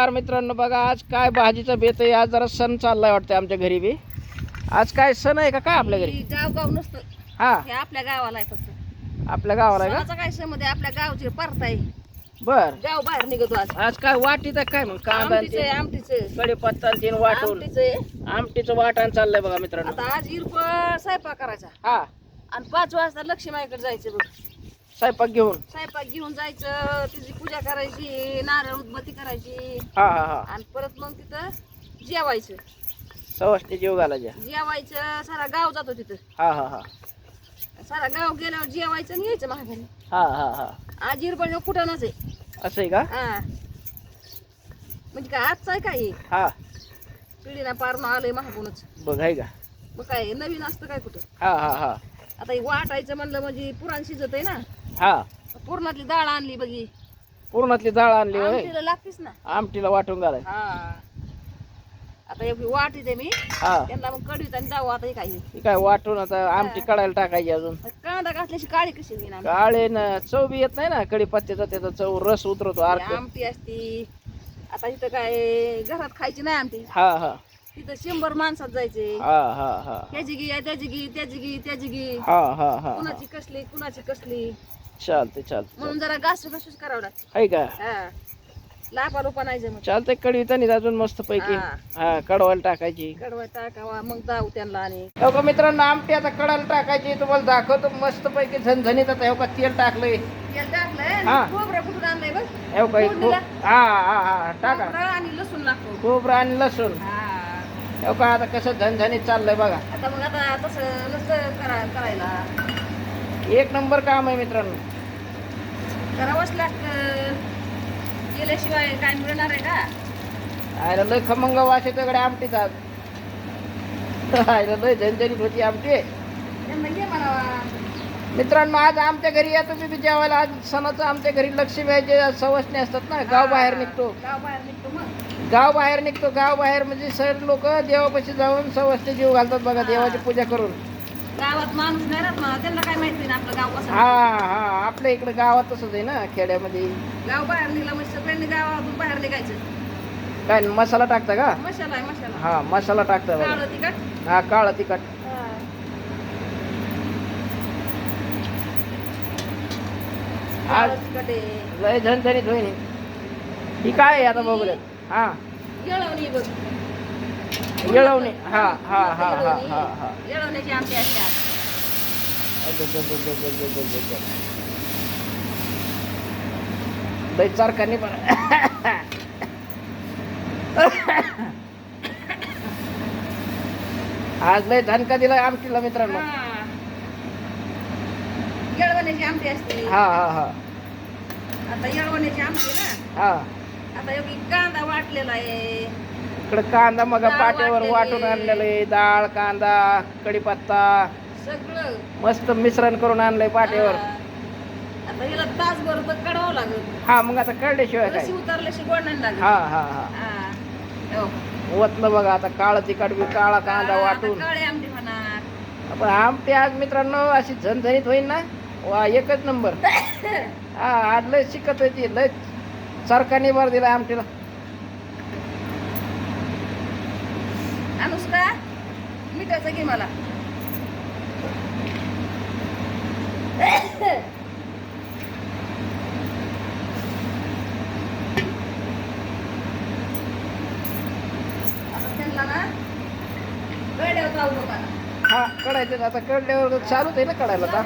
नमस्कार मित्रांनो बघा आज काय भाजीचं बेत आहे आज जरा सण चाललाय वाटतं आमच्या घरी बी. आज काय सण आहे का? काय आपल्या घरी? ही गाव गाव नसतं. हा. हे आपल्या गावाला आहे फक्त. आपल्या गावाला आहे सणाचा काय संबंध आहे आपल्या गावची परत आहे का बर. गाव बाहेर निघतो आज. आज काय वाटीत आहे काय मग? कांदा आमटीच आहे आमटीच कढीपत्ता तीन वाटून. आमटीच आमटीचं वाटण चाललंय बघा मित्रांनो. आता आज इरप स्वयंपाक करायचा. हा. आणि पाच वाजता लक्ष्मीकडे जायचं बघ. स्वयंपाक घेऊन? स्वयंपाक घेऊन जायचं तिची पूजा करायची नारळ उदबत्ती करायची. हा हा हा. आणि परत मग तिथं जेवायचं. सवस्ती जीव घालायच्या जेवायचं सारा गाव जातो तिथं. हा हा हा. सारा गाव गेल्यावर जेवायचं आणि यायचं महागारी हा हा हा. आज इरपण कुठं आहे. असं आहे का? हा. म्हणजे काय आजचं आहे काय हे? हा. पिढीला पारणं आलंय महागूनच बघ आहे का? मग काय नवीन असतं काय कुठं? हा हा हा. आता हे वाटायचं म्हणलं म्हणजे पुराण शिजत आहे ना. हा. पुरणातली डाळ आणली बघी पूर्णातली डाळ आणली होय. आमटीला लागतेच ना. आमटीला वाटून घालाय. हा. आता एवढी वाटीते मी. हा. त्यांना मग कडवीत आणि जाऊ आता हे काय. वाटून आता आमटी काढायला टाकायची अजून. कांदा घातल्याशी काळी कशी होईन आमटी? काळे ना चव बी येत नाही ना. कढीपत्त्याचा त्याचा चव रस उतरतो आमटी असती. आता इथं काय घरात खायची नाही आमटी. हा हा. तिथं शंभर माणसात जायचे. हा हा हा. त्याची गी त्याची गी त्याची गी त्याची हा हा हा कुणाची कसली कुणाची कसली. चालते चालते म्हणून जरा घासू घासूच करावं लागतं. आहे का? हा. लापा लोपा नाही जमत. चालतंय कढी तनी अजून मस्त पैकी. हा. हा कडवायला टाकायची. कडवा टाकावा मग जाऊ त्यांना आणि. हो का मित्रांनो आमटी आता कडायला टाकायची. तुम्हाला दाखवतो मस्त पैकी झणझणीत आता हो का तेल टाकलंय. तेल टाकलंय हा. खोबरं कुठून आणलंय बघ? हो का फोडणीला? हा हा हा टाका. खोबरं आणि लसूण लागतो खोबरं आणि लसूण. हा. हो का आता कसं झणझणीत चाललंय बघा. आता मग आता तसं नसतं करा करायला. एक नंबर काम आहे मित्रांनो. करावंच लागतं केल्याशिवाय काय मिळणार आहे का? आयला लय खमंग वास येतो कडे आमटीचा. आयला लय झणझणीत होती आमटी. घे म्हणावा. मित्रांनो आज आमच्या घरी या तुम्ही जेवायला. आज सणाचं आमच्या घरी लक्ष्मीचे सवसणे असतात ना गाव बाहेर निघतो. गाव बाहेर निघतो मग. गाव बाहेर निघतो गाव बाहेर म्हणजे सर लोक देवापाशी जाऊन सवस्ते जीव घालतात बघा देवाची पूजा करून. गावात माणूस नाही राहत ना त्यांना काय माहिती ना आपलं गाव कसं हा हा आपल्या इकडे गावात तसंच आहे ना खेड्यामध्ये. गाव बाहेर निघला म्हणजे सगळ्यांनी गावातून बाहेर निघायचं. काय मसाला टाकता का? मसाला आहे मसाला. हा मसाला टाकता बघा. काळं तिखट? हा काळा तिखट. आज काळं तिखट आहे. लय झणझणीत होईन. ही काय आहे आता बघूया हा येळवणी बघ येळवणी हा हा हा हा हा हा येळवण्याची आमटी असतात पण आज लय धनका दिलाय आमटीला मित्रांनो. येळवण्याची आमटी असते हा हा हा आता येळवण्याची आमटी ना हा आता एवढी कांदा वाटलेला आहे. इकडे कांदा मग डाळ पाट्यावर वाटलेली. वाटून आणलेलं आहे. डाळ कांदा कढीपत्ता. सगळं. मस्त मिश्रण करून आणलंय पाट्यावर. हा. आता हिला तासभर तर कढवावं लागेल. हा मग आता कळल्याशिवाय काय? रशी उतरल्याशी गोड नाही लागेल. हा हा हा. हा. हो. ओतलं बघा आता काळ तिखट बी काळा कांदा आता वाटून. काळे आमटी म्हणा आपण आमटी आज मित्रांनो अशी झणझणीत होईल ना. वा एकच नंबर. हा आज लय शिकत होती लय सरकारने भर दिला आमटीला. अनुष्का मिठाचं घे मला. हा कळायचं आता कळल्यावर चालूच आहे ना कळायला आता.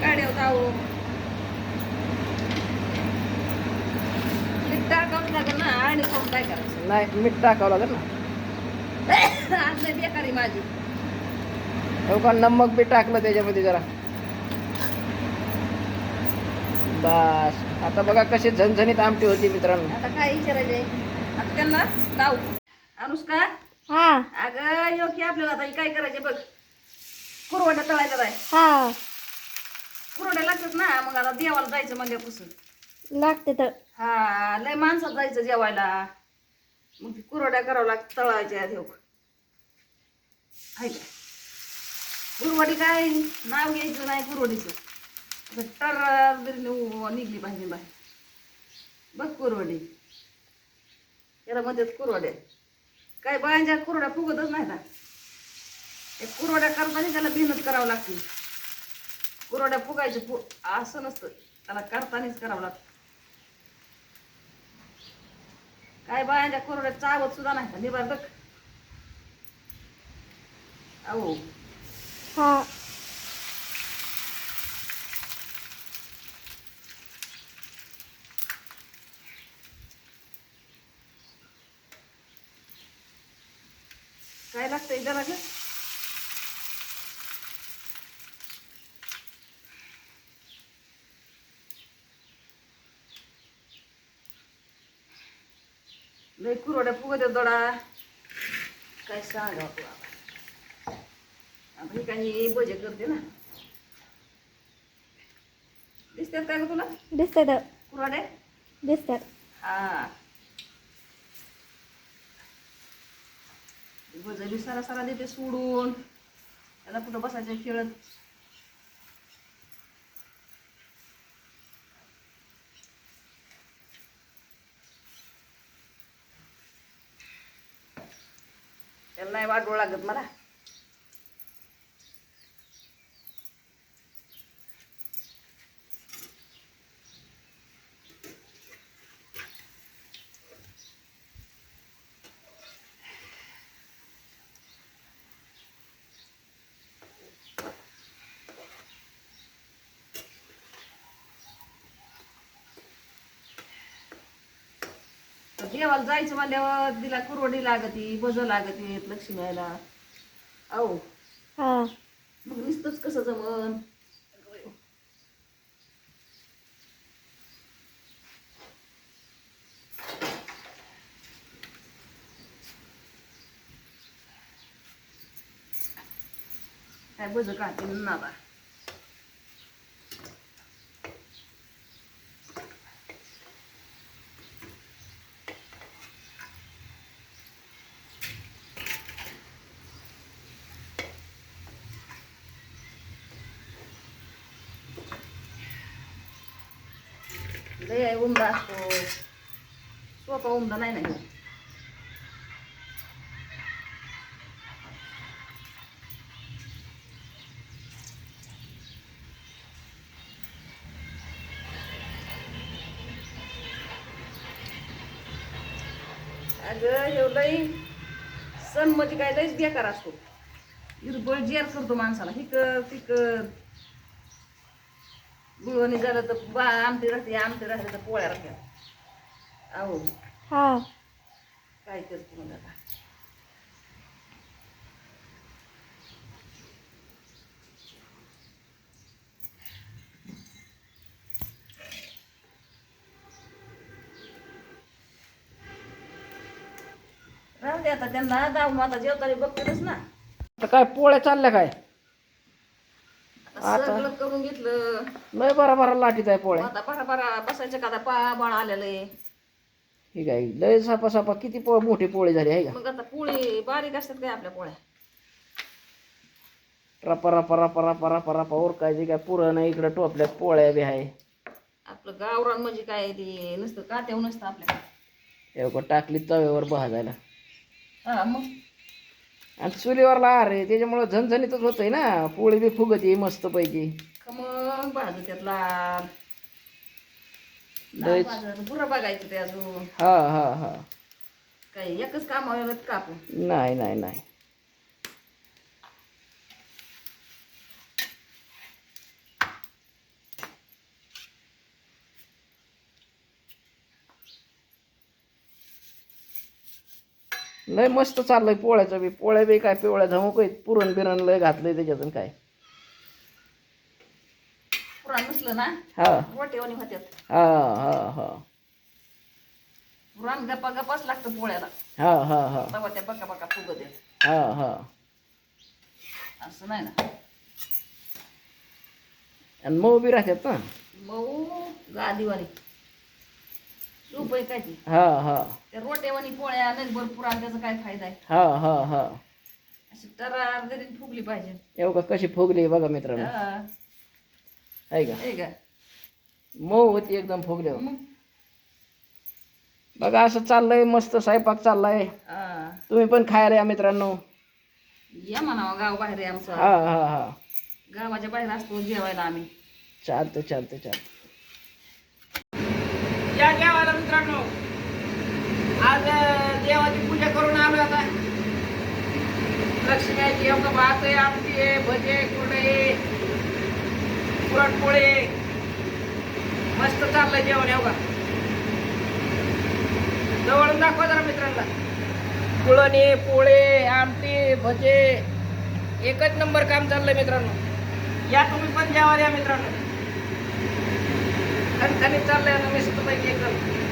गाड्यावर जाऊ मीठ टाकावंच लागेल ना आणि खाऊन काय करायचं? नाही मीठ टाकावं लागेल ना. आज नाही बेकारी माझी. हो का नमक बी टाकलं त्याच्यामध्ये जरा. बस. आता बघा कशी झणझणीत आमटी होती मित्रांनो. आता काय विचारायचंय? आता त्यांना जाऊ अनुष्का? हा. अगं योग्य आपल्याला आता काय करायचे बघ. कुरवड्या तळायच्या आहे. हा. कुरवड्या लागतात ना मग आता देवाला जायचं म्हणजे लागते तर. हा लय माणसात जायचं जेवायला. मग ती कुरवड्या करावं लागत तळायच्या आहेत हाय का? कुरवडी काय? नाव घ्यायचं नाही कुरवडीचं तर निघली पाहिजे बाहेर. बघ कुरवडी. याला म्हणतात कुरवड्या. काय बायांच्या कुरवड्या फुगतच नाही ना. एक कुरवड्या करताना त्याला मेहनत करावं लागते. कुरवड्या फुगायचं फु असं नसतं. त्याला करतानाच करावं लागतं. काय बायांच्या कुरवड्या चावत सुद्धा नाही का? निबार अहो. हा. काय लागतंय जरा लय कुरवड्या फुगत दोडा काय सांगा आता ही काही बजे करते ना. दिसतात काय तुला? दिसतात. कुरवड्या दिसतात. हा. बी सारा सारा देते सोडून. त्याला कुठं बसायचं खेळत? त्याला नाही वाटवं लागत तर देवाला जायचं म्हणल्यावर तिला कुरवडी लागती बज लागती लक्ष्मीला अहो हा. मग नुसतंच कसं जमन? काय बज काढते ना बा लय उमदा. असतो सोपा उमदा नाही ना अगं हे लई सण म्हणजे काय लईच बेकार असतो. हिरबळ जेर करतो माणसाला. हिक कर गुळवणी झालं तर बा आमटी राहते आमटी राहते तर पोळ्या राहत्या. अहो हा. काय करते मग आता? राहू दे आता त्यांना दाव आता जेवताना बघतेच ना. आता काय पोळ्या चालल्या काय? आता सगळं करून घेतलं. लय बरा बरा लाटीत आहे पोळ्या. आता बरा बरा बसायचं का आता? पा बाळ आलेलं आहे. ठीक आहे लय सापा सापा किती पो मोठी पोळी झाली आहे का? मग आता पोळी बारीक असतात काय आपल्या पोळ्या? रपा रपा रपा रपा रपा रपा ओरकायची काय पुरण नाही इकडं टोपल्यात पोळ्या बी आहे. आपलं गावरान म्हणजे काय ते? नुसतं कात्याव नसतं आपल्या एवढं टाकली तव्यावर भाजायला. हा मग? आणि चुलीवरला अरे त्याच्यामुळं झणझणीतच होतंय ना. पोळी बी फुगती मस्त पैकी खमंग भाजू त्यातला बुरा बघायचं ते अजून. हा हा हा. काही एकच काम कापू. नाही नाही नाही. लय मस्त चाललंय पोळ्याचं बी. पोळ्या बी काय पिवळ्या धमक आहेत. पुरण बिरण लय घातलंय त्याच्यातून काय. पुराण नसलं ना? हा. होत्यात. हा हा हा. पुराण गप्पा गप्पाच लागतं पोळ्याला. हा हा हा. त्या बका बका फुगत येत. हा हा. असं नाही ना. आणि मऊ बी राहतात ना. मऊ गादीवाणी सूप आहे ती हा हा. त्या रोटेवाणी पोळ्या भरपूर त्याचा काय फायदा आहे? हा हा हा. अशी जरी फुगली पाहिजे. एवढं कशी फुगली बघा मित्रांनो. हा. आहे का? हे का? मऊ होती एकदम फुगल्यावर मग? बघा असं चाललंय मस्त स्वयंपाक चाललाय. हा. तुम्ही पण खायला या मित्रांनो. या म्हणावं गाव बाहेर आहे हा आमचं. हा हा गावाच्या बाहेर असतो जेवायला आम्ही. चालतं चालतं चालतं या देवाला मित्रांनो आज देवाची पूजा करून आलो आता. लक्ष्मी आमचं भात आहे आमटी आहे भजे कुरडे पुरणपोळे मस्त चाललंय जेवण एवढा जवळून दाखवा जरा मित्रांना. कुळणे पोळे आमटी भजे. एकच नंबर काम चाललंय मित्रांनो. या तुम्ही पण जेवायला या मित्रांनो. खणखणीत चाललंय ना मस्त पैकी एकदम